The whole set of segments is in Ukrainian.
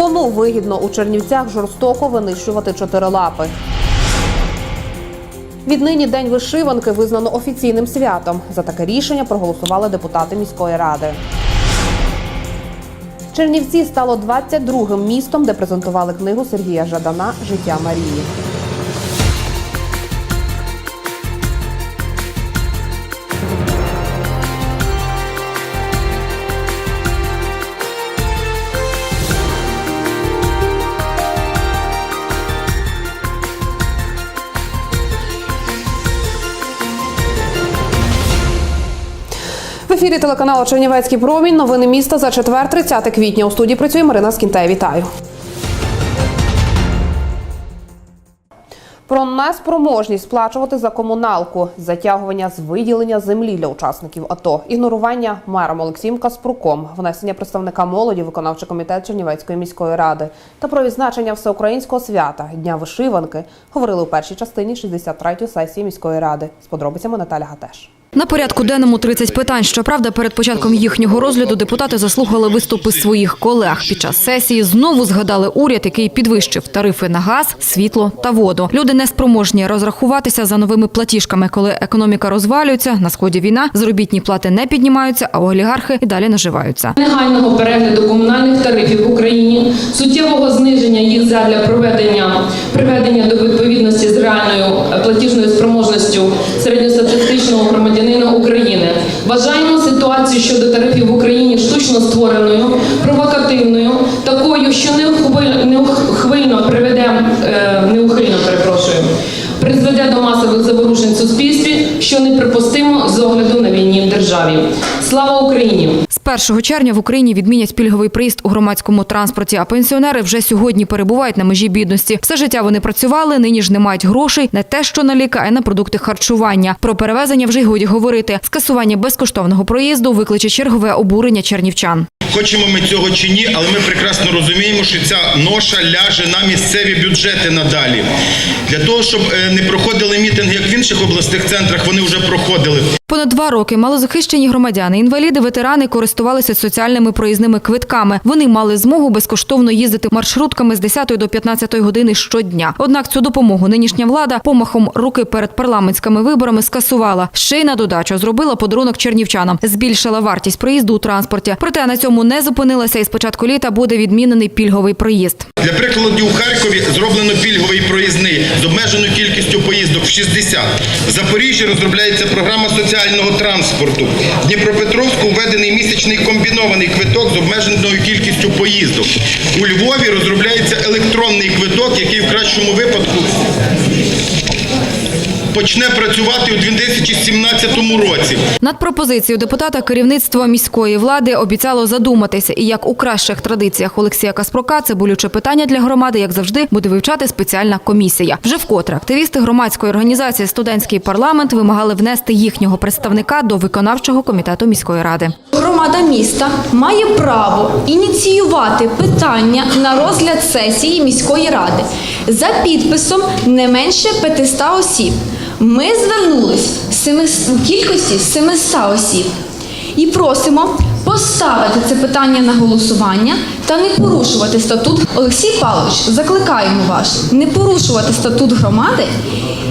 Кому вигідно у Чернівцях жорстоко винищувати чотирилапи? Віднині день вишиванки визнано офіційним святом. За таке рішення проголосували депутати міської ради. Чернівці стало 22-м містом, де презентували книгу Сергія Жадана Життя Марії. Ефірі телеканалу Чернівецький промінь. Новини міста за четвер, 30 квітня. У студії працює Марина Скінтей. Вітаю. Про неспроможність сплачувати за комуналку, затягування з виділення землі для учасників АТО, ігнорування мером Олексієм Каспруком, внесення представника молоді, виконавчий комітет Чернівецької міської ради та про відзначення всеукраїнського свята Дня вишиванки говорили у першій частині 63-ї сесії міської ради. З подробицями Наталя Гатеш. На порядку денному 30 питань. Щоправда, перед початком їхнього розгляду депутати заслухали виступи своїх колег. Під час сесії знову згадали уряд, який підвищив тарифи на газ, світло та воду. Люди не спроможні розрахуватися за новими платіжками, коли економіка розвалюється, на сході війна, заробітні плати не піднімаються, а олігархи і далі наживаються. негайного перегляду комунальних тарифів в Україні, суттєвого зниження їх задля проведення приведення до відповідності з реальною платіжною спроможністю середньостатистичного громадянина України. Вважаємо ситуацію щодо тарифів в Україні штучно створеною, провокативною, такою, що неухвильно приведе е, неухильно перепрошую. Призведе до масових заворушень суспільстві, що неприпустимо з огляду на війні в державі. Слава Україні! З 1 червня в Україні відмінять пільговий проїзд у громадському транспорті, а пенсіонери вже сьогодні перебувають на межі бідності. Все життя вони працювали, нині ж не мають грошей не те, що на ліки, а й на продукти харчування. Про перевезення вже й годі говорити. Скасування безкоштовного проїзду викличе чергове обурення чернівчан. Хочемо ми цього чи ні, але ми прекрасно розуміємо, що ця ноша ляже на місцеві бюджети надалі. Для того, щоб е, не проходили мітинги, як в інших обласних центрах, вони вже проходили. Понад два роки малозахищені громадяни, інваліди, ветерани користувалися соціальними проїзними квитками. Вони мали змогу безкоштовно їздити маршрутками з 10 до 15 години щодня. Однак цю допомогу нинішня влада помахом руки перед парламентськими виборами скасувала. Ще й на додачу зробила подарунок чернівчанам, збільшила вартість проїзду у транспорті. Проте на цьому не зупинилася і з початку літа буде відмінений пільговий проїзд. Для прикладу, у Харкові зроблено пільговий проїзний з обмеженою кількістю поїздок в 60. В Запоріжжі розробляється програма соціального транспорту. В Дніпропетровську введений місячний комбінований квиток з обмеженою кількістю поїздок. У Львові розробляється електронний квиток, який в кращому випадку почне працювати у 2017 році. Над пропозицією депутата керівництво міської влади обіцяло задуматися, і як у кращих традиціях Олексія Каспрука, це болюче питання для громади, як завжди, буде вивчати спеціальна комісія. Вже вкотре активісти громадської організації Студентський парламент вимагали внести їхнього представника до виконавчого комітету міської ради. Громада міста має право ініціювати питання на розгляд сесії міської ради за підписом не менше 500 осіб. Ми звернулись в кількості 700 осіб і просимо поставити це питання на голосування та не порушувати статут. Олексій Павлович, закликаємо вас не порушувати статут громади.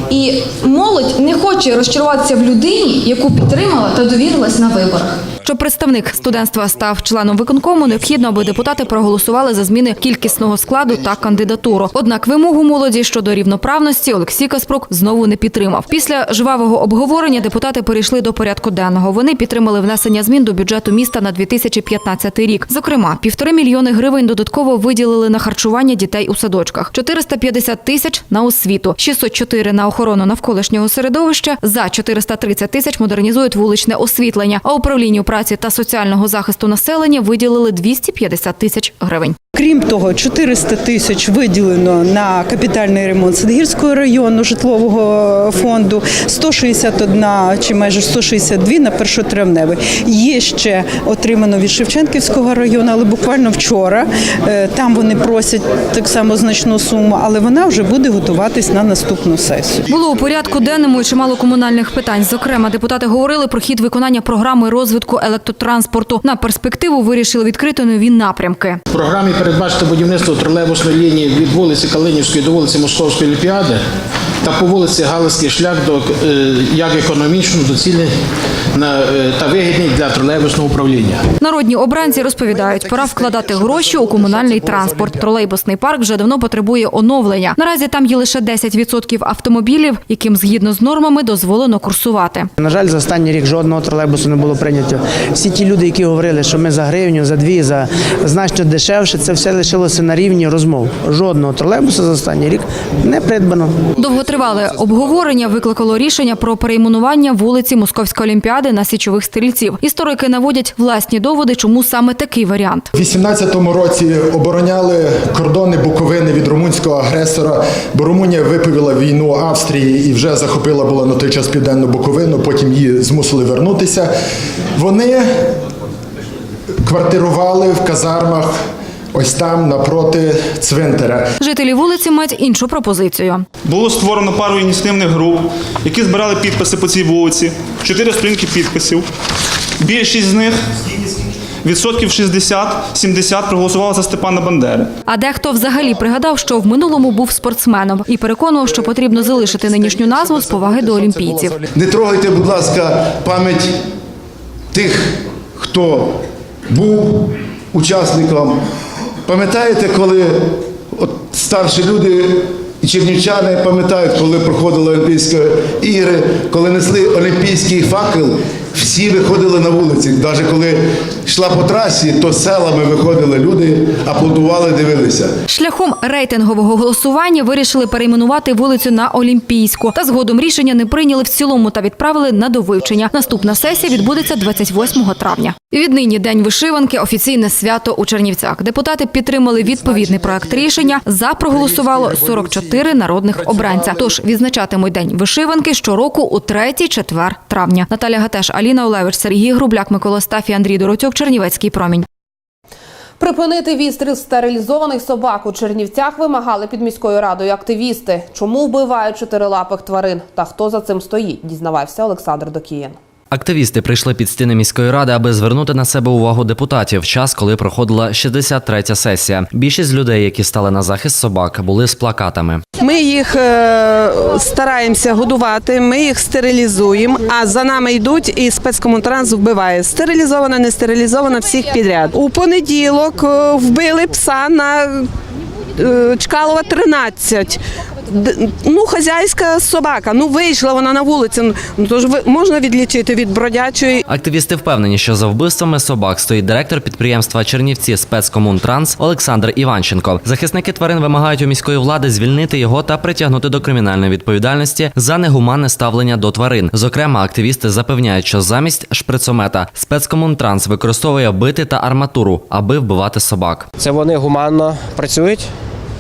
І молодь не хоче розчаруватися в людині, яку підтримала та довірилась на виборах. Щоб представник студентства став членом виконкому, необхідно, аби депутати проголосували за зміни кількісного складу та кандидатуру. Однак вимогу молоді щодо рівноправності Олексій Каспрук знову не підтримав. Після жвавого обговорення депутати перейшли до порядку денного. Вони підтримали внесення змін до бюджету міста на 2015 рік. Зокрема, півтори мільйони гривень додатково виділили на харчування дітей у садочках, 450 тисяч на освіту, 604 на охорону навколишнього середовища. За 430 тисяч модернізують вуличне освітлення. А управлінню праці та соціального захисту населення виділили 250 тисяч гривень. Крім того, 400 тисяч виділено на капітальний ремонт Садгірського району житлового фонду, 161 чи майже 162 на першотравневий. Є ще отримано від Шевченківського району, але буквально вчора е, там вони просять так само значну суму, але вона вже буде готуватись на наступну сесію. Було у порядку денному і чимало комунальних питань. Зокрема, депутати говорили про хід виконання програми розвитку електротранспорту. На перспективу вирішили відкрити нові напрямки. В програмі передбачити будівництво тролейбусної лінії від вулиці Калинівської до вулиці Московської Олімпіади та по вулиці Галицький шлях до е, як економічно доцільний на, е, та вигідний для тролейбусного управління. Народні обранці розповідають, пора вкладати гроші у комунальний транспорт. Тролейбусний парк вже давно потребує оновлення. Наразі там є лише 10% автомобілів, яким згідно з нормами дозволено курсувати. На жаль, за останній рік жодного тролейбусу не було прийнято. Всі ті люди, які говорили, що ми за гривню, за дві, за значно дешевше, це все лишилося на рівні розмов. Жодного тролейбуса за останній рік не придбано. Довготривале обговорення викликало рішення про перейменування вулиці Московської Олімпіади на січових стрільців. Історики наводять власні доводи, чому саме такий варіант. У 18-му році обороняли кордони Буковини від румунського агресора, бо Румунія виповіла війну Австрії і вже захопила була на той час південну Буковину, потім її змусили вернутися. Вони квартирували в казармах ось там напроти цвинтаря. Жителі вулиці мають іншу пропозицію. Було створено пару ініціативних груп, які збирали підписи по цій вулиці. Чотири сторінки підписів. Більшість з них, відсотків 60-70, проголосували за Степана Бандери. А дехто взагалі пригадав, що в минулому був спортсменом і переконував, що потрібно залишити нинішню назву з поваги до олімпійців. Не трогайте, будь ласка, пам'ять тих, хто був учасником. Пам'ятаєте, коли от старші люди і чернівчани пам'ятають, коли проходили Олімпійські ігри, коли несли олімпійський факел, всі виходили на вулиці. Навіть коли йшла по трасі, то селами виходили люди, аплодували, дивилися. Шляхом рейтингового голосування вирішили перейменувати вулицю на Олімпійську. Та згодом рішення не прийняли в цілому та відправили на довивчення. Наступна сесія відбудеться 28 травня. Віднині день вишиванки офіційне свято у Чернівцях. Депутати підтримали відповідний проект рішення. За проголосувало 44 народних обранця. Тож відзначатимуть день вишиванки щороку у 3-4 травня. Наталя Гатеш, Аліна Олевич, Сергій Грубляк, Микола Стафі, Андрій Доротюк, Чернівецький промінь. Припинити відстріл стерилізованих собак у Чернівцях вимагали під міською радою активісти. Чому вбивають чотирилапих тварин та хто за цим стоїть, дізнавався Олександр Докієн. Активісти прийшли під стіни міської ради, аби звернути на себе увагу депутатів. Час, коли проходила 63-я сесія. Більшість людей, які стали на захист собак, були з плакатами. Ми їх е, стараємося годувати, ми їх стерилізуємо, а за нами йдуть і спецкомунтранс вбиває. Стерилізована, не стерилізована, всіх підряд. У понеділок е, вбили пса на е, Чкалова 13. Ну, хазяйська собака, ну вийшла вона на вулицю. Ну то ж ви- можна відлічити від бродячої Активісти впевнені, що за вбивствами собак стоїть директор підприємства Чернівці спецкомунтранс Олександр Іванченко. Захисники тварин вимагають у міської влади звільнити його та притягнути до кримінальної відповідальності за негуманне ставлення до тварин. Зокрема, активісти запевняють, що замість шприцомета спецкомунтранс використовує бити та арматуру, аби вбивати собак. Це вони гуманно працюють.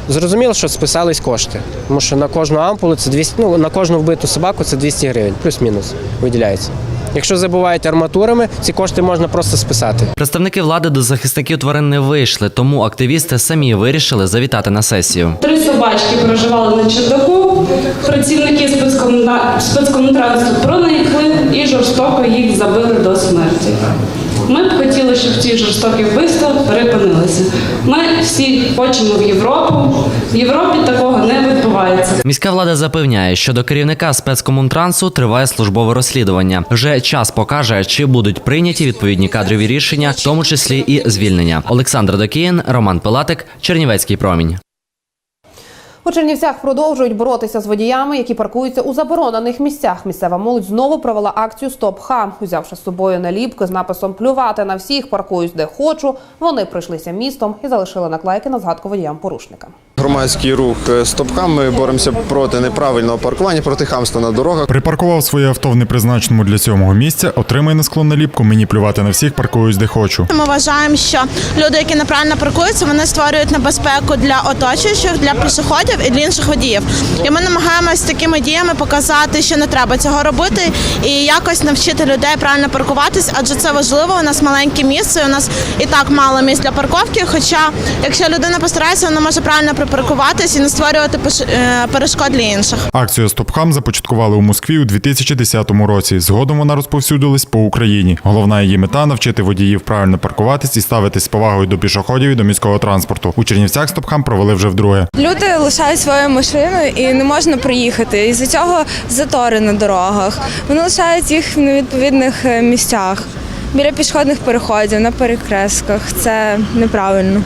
Зрозуміло, що списались кошти, тому що на кожну ампулу це 200, ну, на кожну вбиту собаку це 200 гривень, плюс-мінус виділяється. Якщо забувають арматурами, ці кошти можна просто списати. Представники влади до захисників тварин не вийшли, тому активісти самі вирішили завітати на сесію. Три собачки проживали на чердаку. Працівники спецкомунтрансу проникли і жорстоко їх забили до смерті. Ми б хотіли, щоб ці жорстокі вбивства припинилися. Ми всі хочемо в Європу. В Європі такого не відбувається. Міська влада запевняє, що до керівника спецкомунтрансу триває службове розслідування. Вже час покаже, чи будуть прийняті відповідні кадрові рішення, в тому числі і звільнення. Олександр Докіїн, Роман Пилатик, Чернівецький промінь. У Чернівцях продовжують боротися з водіями, які паркуються у заборонених місцях. Місцева молодь знову провела акцію Стоп Ха, узявши з собою наліпки з написом Плювати на всіх, паркуюсь де хочу. Вони пройшлися містом і залишили наклейки на згадку водіям порушника. Громадський рух «Стопхам». Ми боремося проти неправильного паркування, проти хамства на дорогах. Припаркував своє авто в непризначеному для цього місця, отримай на склон наліпку, мені плювати на всіх, паркуюсь де хочу. Ми вважаємо, що люди, які неправильно паркуються, вони створюють небезпеку для оточуючих, для пішоходів і для інших водіїв. І ми намагаємось такими діями показати, що не треба цього робити, і якось навчити людей правильно паркуватись, адже це важливо. У нас маленьке місце, у нас і так мало місць для парковки. Хоча, якщо людина постарається, вона може правильно припаркуватися паркуватись і не створювати е, перешкод для інших. Акцію «Стопхам» започаткували у Москві у 2010 році. Згодом вона розповсюдилась по Україні. Головна її мета навчити водіїв правильно паркуватись і ставитись з повагою до пішоходів і до міського транспорту. У Чернівцях «Стопхам» провели вже вдруге. Люди лишають свою машину і не можна проїхати. І з цього затори на дорогах. Вони лишають їх в невідповідних е, місцях, біля пішохідних переходів, на перекрестках. Це неправильно.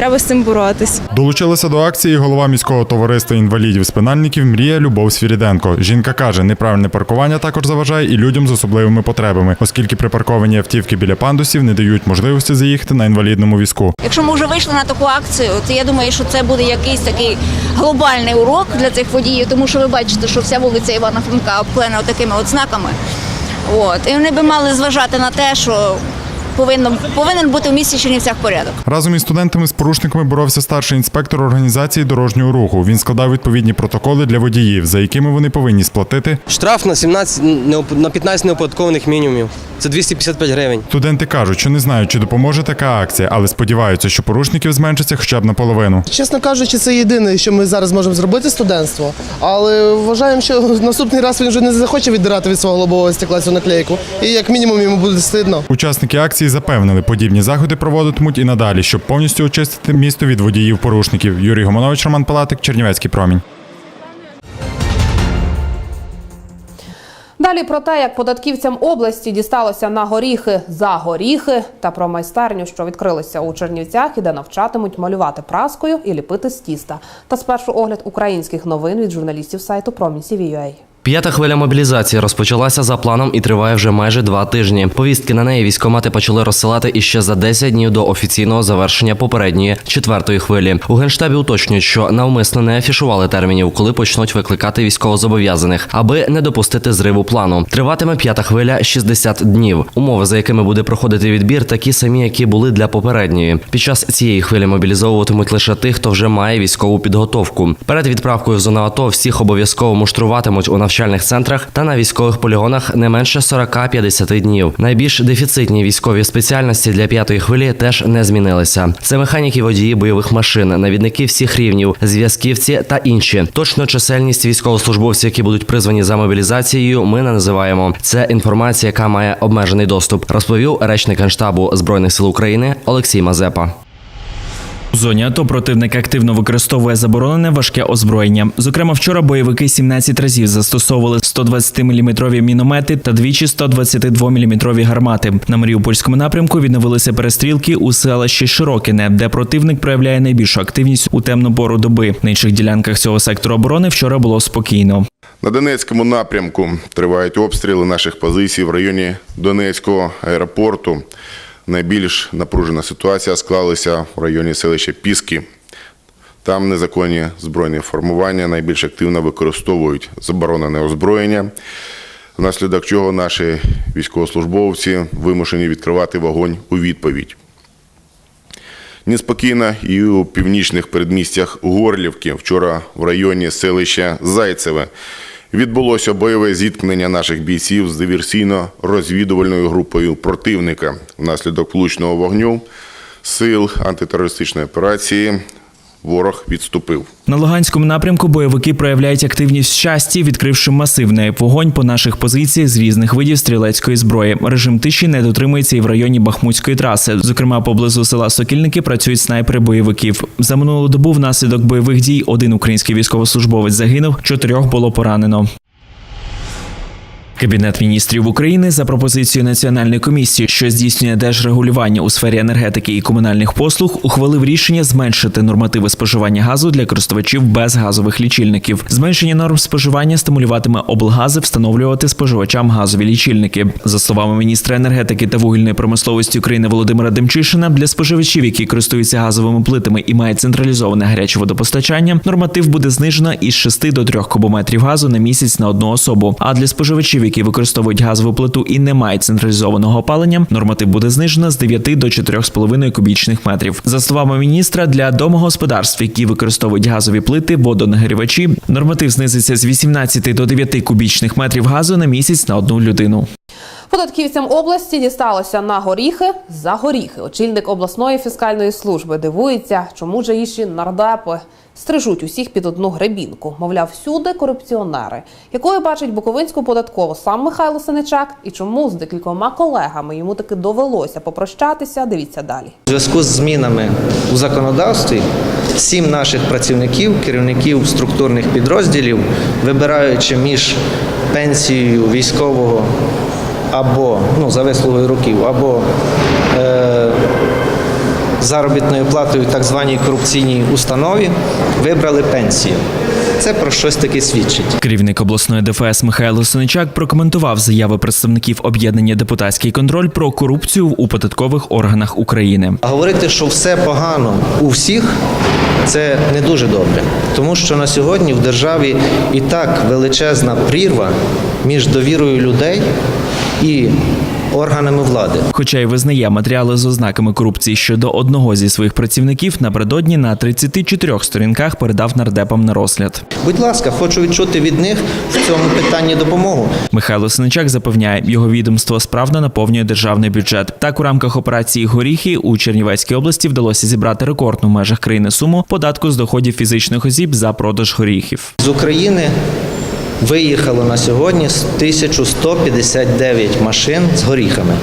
Треба з цим боротись. Долучилася до акції голова міського товариства інвалідів-спинальників Мрія Любов Свіріденко. Жінка каже, неправильне паркування також заважає і людям з особливими потребами, оскільки припарковані автівки біля пандусів не дають можливості заїхати на інвалідному візку. Якщо ми вже вийшли на таку акцію, то я думаю, що це буде якийсь такий глобальний урок для цих водіїв, тому що ви бачите, що вся вулиця Івана Франка обклеєна такими от знаками. От. І вони би мали зважати на те, що повинно, повинен бути в місті Чернівцях порядок. Разом із студентами з порушниками боровся старший інспектор організації дорожнього руху. Він складав відповідні протоколи для водіїв, за якими вони повинні сплатити. Штраф на 17, неоп- на 15 неоподаткованих мінімумів. Це 255 гривень. Студенти кажуть, що не знають, чи допоможе така акція, але сподіваються, що порушників зменшиться хоча б наполовину. Чесно кажучи, це єдине, що ми зараз можемо зробити студентство. Але вважаємо, що наступний раз він вже не захоче віддирати від свого лобового стекла цю наклейку. І як мінімум йому буде стидно. Учасники акції запевнили, подібні заходи проводитимуть і надалі, щоб повністю очистити місто від водіїв-порушників. Юрій Гомонович, Роман Палатик, Чернівецький промінь. Далі про те, як податківцям області дісталося на горіхи за горіхи, та про майстерню, що відкрилися у Чернівцях, і де навчатимуть малювати праскою і ліпити з тіста. Та спершу огляд українських новин від журналістів сайту Промінь.CVUA. П'ята хвиля мобілізації розпочалася за планом і триває вже майже два тижні. Повістки на неї військомати почали розсилати іще за 10 днів до офіційного завершення попередньої четвертої хвилі. У генштабі уточнюють, що навмисно не афішували термінів, коли почнуть викликати військовозобов'язаних, аби не допустити зриву плану. Триватиме п'ята хвиля 60 днів. Умови, за якими буде проходити відбір, такі самі, які були для попередньої. Під час цієї хвилі мобілізовуватимуть лише тих, хто вже має військову підготовку. Перед відправкою в зону АТО всіх обов'язково муштруватимуть у навчальних центрах та на військових полігонах не менше 40-50 днів. Найбільш дефіцитні військові спеціальності для п'ятої хвилі теж не змінилися. Це механіки водії бойових машин, навідники всіх рівнів, зв'язківці та інші. Точно чисельність військовослужбовців, які будуть призвані за мобілізацією, ми не називаємо. Це інформація, яка має обмежений доступ, розповів речник генштабу збройних сил України Олексій Мазепа. У зоні АТО противник активно використовує заборонене важке озброєння. Зокрема, вчора бойовики 17 разів застосовували 120-мм міномети та двічі 122-мм гармати. На Маріупольському напрямку відновилися перестрілки у селищі Широкине, де противник проявляє найбільшу активність у темну пору доби. На інших ділянках цього сектору оборони вчора було спокійно. На Донецькому напрямку тривають обстріли наших позицій в районі Донецького аеропорту. Найбільш напружена ситуація склалася в районі селища Піски. Там незаконні збройні формування найбільш активно використовують заборонене озброєння, внаслідок чого наші військовослужбовці вимушені відкривати вогонь у відповідь. Неспокійно і у північних передмістях Горлівки, вчора в районі селища Зайцеве, відбулося бойове зіткнення наших бійців з диверсійно-розвідувальною групою противника. Внаслідок влучного вогню сил антитерористичної операції ворог відступив. На Луганському напрямку бойовики проявляють активність щасті, відкривши масивний вогонь по наших позиціях з різних видів стрілецької зброї. Режим тиші не дотримується і в районі Бахмутської траси. Зокрема, поблизу села Сокільники працюють снайпери бойовиків. За минулу добу внаслідок бойових дій один український військовослужбовець загинув, чотирьох було поранено. Кабінет міністрів України за пропозицією Національної комісії, що здійснює держрегулювання у сфері енергетики і комунальних послуг, ухвалив рішення зменшити нормативи споживання газу для користувачів без газових лічильників. Зменшення норм споживання стимулюватиме облгази встановлювати споживачам газові лічильники. За словами міністра енергетики та вугільної промисловості України Володимира Демчишина, для споживачів, які користуються газовими плитами і мають централізоване гаряче водопостачання, норматив буде знижено із 6 до 3 кубометрів газу на місяць на одну особу. А для споживачів, які використовують газову плиту і не мають централізованого опалення, норматив буде знижено з 9 до 4,5 кубічних метрів. За словами міністра, для домогосподарств, які використовують газові плити, водонагрівачі, норматив знизиться з 18 до 9 кубічних метрів газу на місяць на одну людину. Податківцям області дісталося на горіхи за горіхи. Очільник обласної фіскальної служби дивується, чому же інші нардепи стрижуть усіх під одну гребінку. Мовляв, всюди корупціонери. Якою бачить Буковинську податкову сам Михайло Синичак і чому з декількома колегами йому таки довелося попрощатися? Дивіться далі. У зв'язку з змінами у законодавстві сім наших працівників, керівників структурних підрозділів, вибираючи між пенсією військового або ну, за вислугою років, або заробітною платою в так званій корупційній установі, вибрали пенсію. Це про щось таке свідчить. Керівник обласної ДФС Михайло Синичак прокоментував заяви представників об'єднання Депутатський контроль про корупцію у податкових органах України. А говорити, що все погано у всіх, це не дуже добре. Тому що на сьогодні в державі і так величезна прірва між довірою людей і органами влади. Хоча й визнає матеріали з ознаками корупції щодо одного зі своїх працівників, напередодні на 34 сторінках передав нардепам на розгляд. Будь ласка, хочу відчути від них в цьому питанні допомогу. Михайло Синичак запевняє, його відомство справно наповнює державний бюджет. Так, у рамках операції Горіхи у Чернівецькій області вдалося зібрати рекордну в межах країни суму податку з доходів фізичних осіб за продаж горіхів. З України виїхало на сьогодні 1159 машин з горіхами.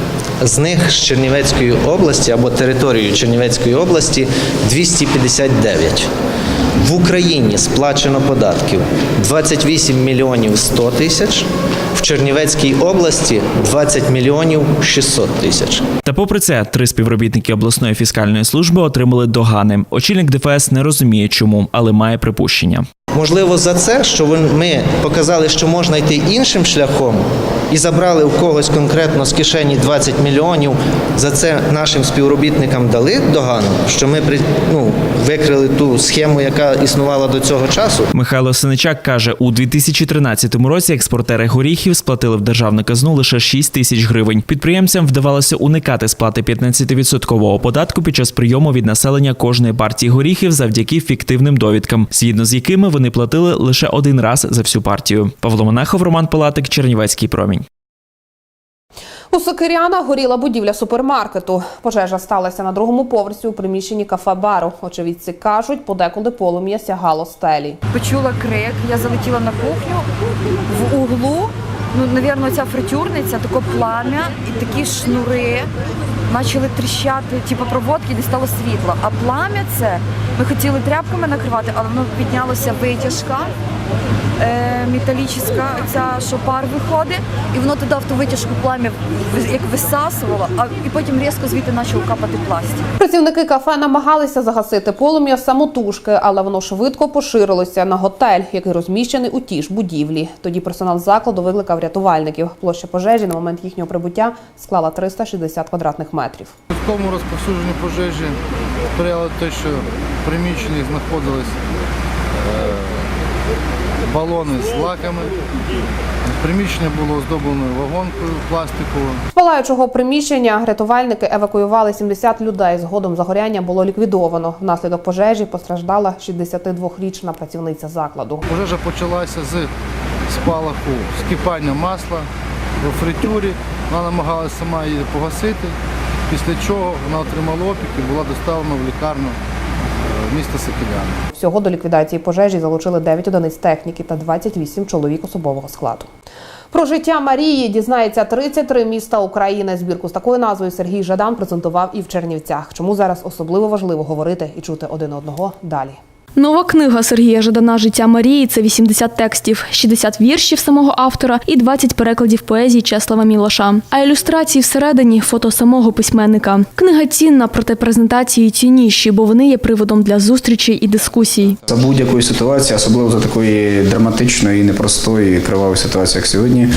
З них з Чернівецької області або територією Чернівецької області 259. В Україні сплачено податків 28 мільйонів 100 тисяч, в Чернівецькій області 20 мільйонів 600 тисяч. Та попри це, три співробітники обласної фіскальної служби отримали догани. Очільник ДФС не розуміє, чому, але має припущення. Можливо, за це, що ми показали, що можна йти іншим шляхом, і забрали у когось конкретно з кишені 20 мільйонів. За це нашим співробітникам дали догану, що ми ну, викрили ту схему, яка існувала до цього часу. Михайло Синичак каже, у 2013 році експортери горіхів сплатили в державну казну лише 6 тисяч гривень. Підприємцям вдавалося уникати сплати 15% податку під час прийому від населення кожної партії горіхів завдяки фіктивним довідкам, згідно з якими вони платили лише один раз за всю партію. Павло Монахов, Роман Палатик, Чернівецький промінь. У Сокиряна горіла будівля супермаркету. Пожежа сталася на другому поверсі у приміщенні кафе-бару. Очевидці кажуть, подекуди полум'я сягало стелі. Почула крик, я залетіла на кухню в углу. Ну, навірно, ця фритюрниця, таке плам'я і такі шнури почали тріщати, типу проводки, де стало світло. А плам'я це ми хотіли тряпками накривати, але воно піднялося витяжка е, металічна, ця, що пар виходить, і воно туди в ту витяжку плам'я як висасувало, а і потім різко звідти почав капати пластик. Працівники кафе намагалися загасити полум'я самотужки, але воно швидко поширилося на готель, який розміщений у тій ж будівлі. Тоді персонал закладу викликав рятувальників. Площа пожежі на момент їхнього прибуття склала 360 квадратних метрів. Швидкому розповсюдженню пожежі сприяло те, що в приміщенні знаходились е, балони з лаками. Приміщення було оздоблено вагонкою пластиковою. З палаючого приміщення рятувальники евакуювали 70 людей. Згодом загоряння було ліквідовано. Внаслідок пожежі постраждала 62-річна працівниця закладу. Пожежа почалася з спалаху скипання масла у фритюрі. Вона намагалася сама її погасити, після чого вона отримала опік і була доставлена в лікарню міста Сокіляни. Всього до ліквідації пожежі залучили 9 одиниць техніки та 28 чоловік особового складу. Про життя Марії дізнається 33 міста України. Збірку з такою назвою Сергій Жадан презентував і в Чернівцях. Чому зараз особливо важливо говорити і чути один одного далі. Нова книга Сергія Жадана Життя Марії це 80 текстів, 60 віршів самого автора і 20 перекладів поезії Чеслава Мілоша. А ілюстрації всередині фото самого письменника. Книга цінна, проте презентації цінніші, бо вони є приводом для зустрічей і дискусій. За будь-якої ситуації, особливо за такої драматичної, непростої, кривавої ситуації, як сьогодні,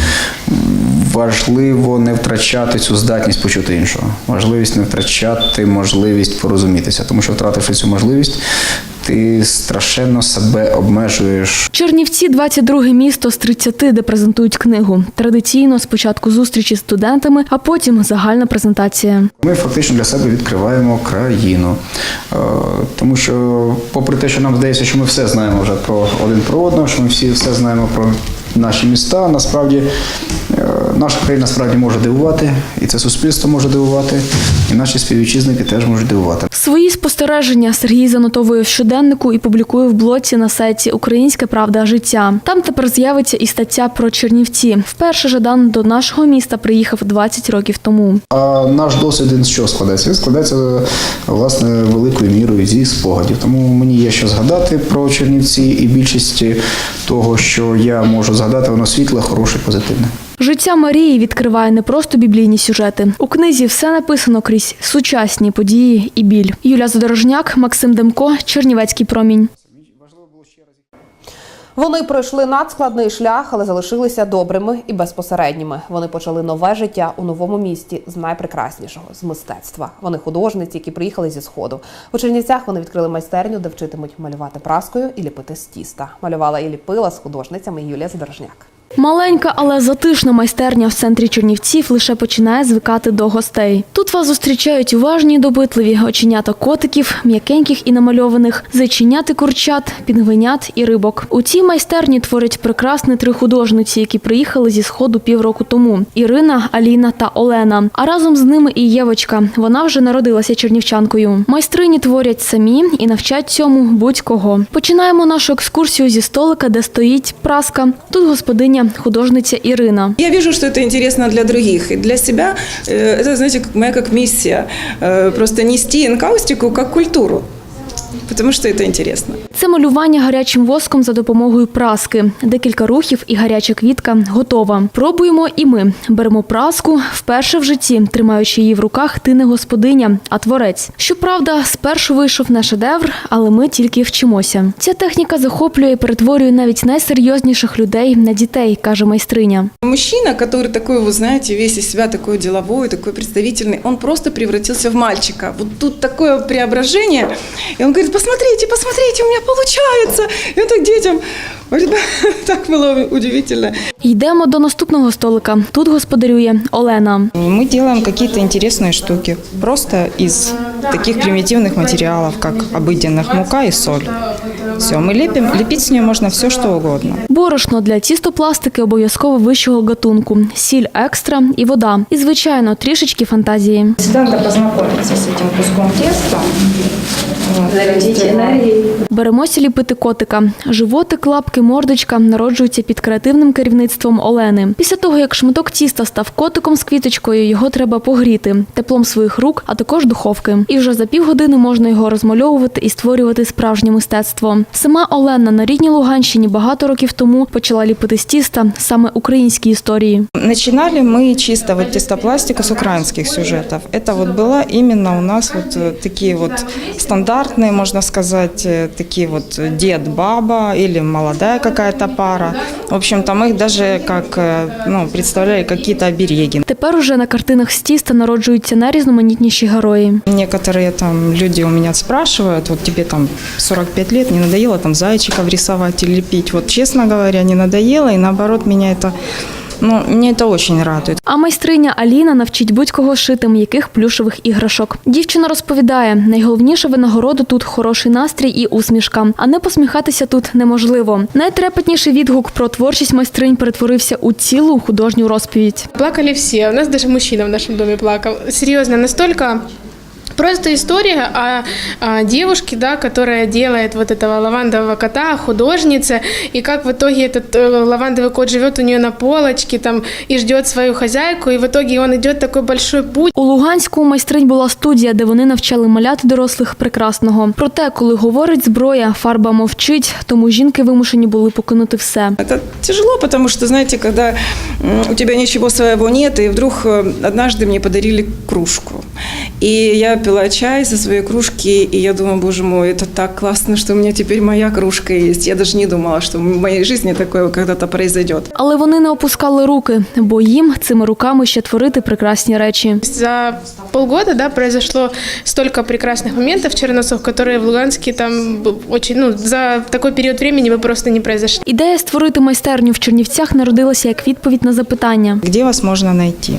важливо не втрачати цю здатність почути іншого. Важливість не втрачати можливість порозумітися, тому що втративши цю можливість, ти страшенно себе обмежуєш Чернівці 22 місто з 30, де презентують книгу. Традиційно спочатку зустрічі з студентами, а потім загальна презентація. Ми фактично для себе відкриваємо країну. Е, Тому що, попри те, що нам здається, що ми все знаємо вже про один про одного, що ми всі все знаємо про наші міста. Насправді е, наша країна справді може дивувати, і це суспільство може дивувати, і наші співвітчизники теж можуть дивувати. Свої спостереження Сергій занотовує в щоденнику і публікує в блоці на сайті Українська Правда життя. Там тепер з'явиться і стаття про Чернівці. Вперше Жадан до нашого міста приїхав 20 років тому. А наш досвід він з чого складається? Він складається власне великою мірою зі спогадів. Тому мені є що згадати про Чернівці, і більшість того, що я можу згадати, воно світле, хороше, позитивне. Життя Марії відкриває не просто біблійні сюжети. У книзі все написано крізь сучасні події і біль. Юля Задорожняк, Максим Демко, Чернівецький промінь. Вони пройшли надскладний шлях, але залишилися добрими і безпосередніми. Вони почали нове життя у новому місті з найпрекраснішого з мистецтва. Вони художниці, які приїхали зі сходу. У Чернівцях вони відкрили майстерню, де вчитимуть малювати праскою і ліпити з тіста. Малювала і ліпила з художницями Юлія Задорожняк. Маленька, але затишна майстерня в центрі Чернівців лише починає звикати до гостей. Тут вас зустрічають уважні й допитливі оченята котиків, м'якеньких і намальованих, зайченяти курчат, пінгвинят і рибок. У цій майстерні творять прекрасні три художниці, які приїхали зі сходу півроку тому: Ірина, Аліна та Олена. А разом з ними і Євочка. Вона вже народилася чернівчанкою. Майстрині творять самі і навчать цьому будь-кого. Починаємо нашу екскурсію зі столика, де стоїть праска. Тут господиня художниця Ірина. Я вижу, что это интересно для других. И для себя э, это, знаете, как моя как миссия. Э, Просто нести энкаустику как культуру. Потому что это интересно. Це малювання гарячим воском за допомогою праски. Декілька рухів і гаряча квітка готова. Пробуємо і ми. Беремо праску вперше в житті, тримаючи її в руках, ти не господиня, а творець. Щоправда, спершу вийшов не шедевр, але ми тільки вчимося. Ця техніка захоплює і перетворює навіть найсерйозніших людей на дітей, каже майстриня. Мужчина, который такой, вы знаете, весь из себя такой деловой, такой представительный, он просто превратился в мальчика. Вот тут такое преображение. И он говорит, посмотрите, посмотрите, у меня получается. И он так детям говорит, так было удивительно. Йдемо до наступного столика. Тут господарює Олена. Мы делаем какие-то интересные штуки. Просто из таких примитивных материалов, как обыденных мука и соль. Все, мы лепим. Лепить с нее можно все, что угодно. Борошно для тістопластики обов'язково вищого гатунку, сіль екстра і вода. І, звичайно, трішечки фантазії. Всегда надо познакомиться с этим куском теста. Беремося ліпити котика. Животик, лапки, мордочка народжуються під креативним керівництвом Олени. Після того, як шматок тіста став котиком з квіточкою, його треба погріти теплом своїх рук, а також духовки. І вже за півгодини можна його розмальовувати і створювати справжнє мистецтво Сама Олена на рідній Луганщині багато років тому почала ліпити з тіста саме українські історії. Начинали мы чисто вот тестопластику с украинских сюжетов. Это вот было именно у нас вот э, такие вот стандартные, можно сказать, э, такие вот дед, баба или молодая какая-то пара. В общем-то, мы их даже как, э, ну, представляли какие-то обереги. Тепер уже на картинах з тіста народжуються найрізноманітніші герої. Некоторые там люди у меня спрашивают, вот тебе там 45 лет, не надоело там зайчиков рисовать или лепить? Вот честно говоря, не надоело, и наоборот меня это, ну, мне это очень радует. А майстриня Аліна навчить будь-кого шити м'яких плюшевих іграшок. Дівчина розповідає, найголовніша винагорода тут хороший настрій і усмішка. А не посміхатися тут неможливо. Найтрепетніший відгук про творчість майстринь перетворився у цілу художню розповідь. Плакали все. У нас даже мужчина в нашем доме плакал. Серьезно, настолько Просто история о, о девушке, да, которая делает вот этого лавандового кота, художница, и как в итоге этот э, лавандовый кот живет у нее на полочке там и ждет свою хозяйку, и в итоге он идет такой большой путь. У Луганську у майстринь була студія, де вони навчали маляти дорослих прекрасного. Проте, коли говорить зброя, фарба мовчить, тому жінки вимушені були покинути все. Это тяжело, потому что, знаете, когда м, у тебя ничего своего нет, и вдруг э, однажды мне подарили кружку. И я пила чай со своей кружки, и я думаю, боже мой, это так классно, что у меня теперь моя кружка есть. Я даже не думала, что в моей жизни такое когда-то произойдет. Але вони не опускали руки, бо їм цими руками ще творити прекрасні речі. За полгода, да, произошло столько прекрасных моментов в Черносах, которые в Луганске там б- очень, ну, за такой период времени бы просто не произошли. Ідея створити майстерню в Чернівцях народилася як відповідь на запитання. Где вас можно найти?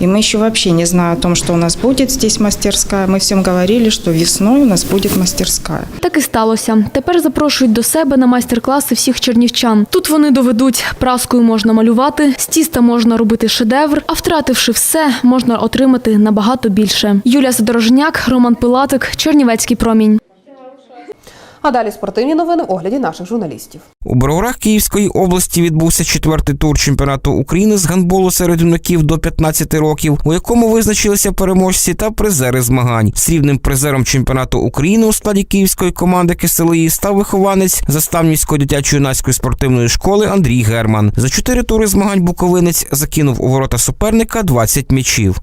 И мы еще вообще не зная о том, что у нас будет здесь мастерская, мы всем говорили, что весной у нас будет мастерская. Так і сталося. Тепер запрошують до себе на майстер-класи всіх чернівчан. Тут вони доведуть, праскою можна малювати, з тіста можна робити шедевр, а втративши все, можна отримати набагато більше. Юлія Задорожняк, Роман Пилатик, Чернівецький промінь. А далі спортивні новини в огляді наших журналістів. У Броварах Київської області відбувся четвертий тур чемпіонату України з гандболу серед юнаків до 15 років, у якому визначилися переможці та призери змагань. Срібним призером чемпіонату України у складі київської команди КСЛІ став вихованець заставнівської дитячо-юнацької спортивної школи Андрій Герман. За чотири тури змагань буковинець закинув у ворота суперника 20 м'ячів.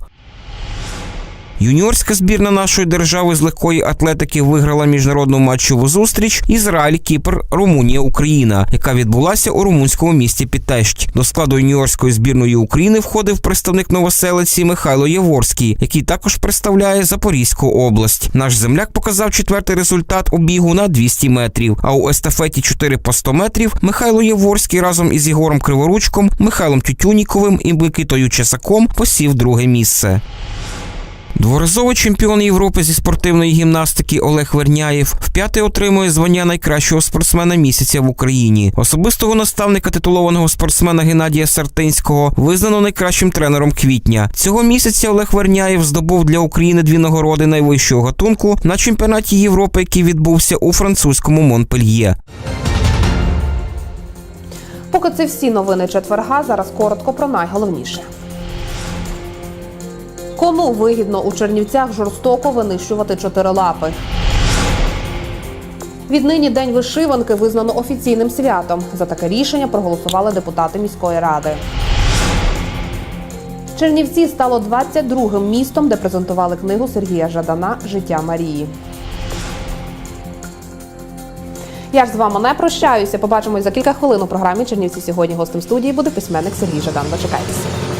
Юніорська збірна нашої держави з легкої атлетики виграла міжнародну матчову зустріч Ізраїль, Кіпр, Румунія, Україна, яка відбулася у румунському місті Підтещ. До складу юніорської збірної України входив представник новоселиці Михайло Яворський, який також представляє Запорізьку область. Наш земляк показав четвертий результат у бігу на 200 метрів. А у естафеті 4 по 100 метрів Михайло Яворський разом із Єгором Криворучком, Михайлом Тютюніковим і Микитою Чесаком посів друге місце. Дворазовий чемпіон Європи зі спортивної гімнастики Олег Верняєв вп'яте отримує звання найкращого спортсмена місяця в Україні. Особистого наставника титулованого спортсмена Геннадія Сартинського визнано найкращим тренером квітня. Цього місяця Олег Верняєв здобув для України дві нагороди найвищого гатунку на чемпіонаті Європи, який відбувся у французькому Монпельє. Поки це всі новини четверга, зараз коротко про найголовніше. Кому вигідно у Чернівцях жорстоко винищувати чотирилапи? Віднині День вишиванки визнано офіційним святом. За таке рішення проголосували депутати міської ради. Чернівці стало 22-м містом, де презентували книгу Сергія Жадана Життя Марії. Я ж з вами не прощаюся. Побачимось за кілька хвилин у програмі Чернівці сьогодні. Гостем студії буде письменник Сергій Жадан. Дочекайтеся.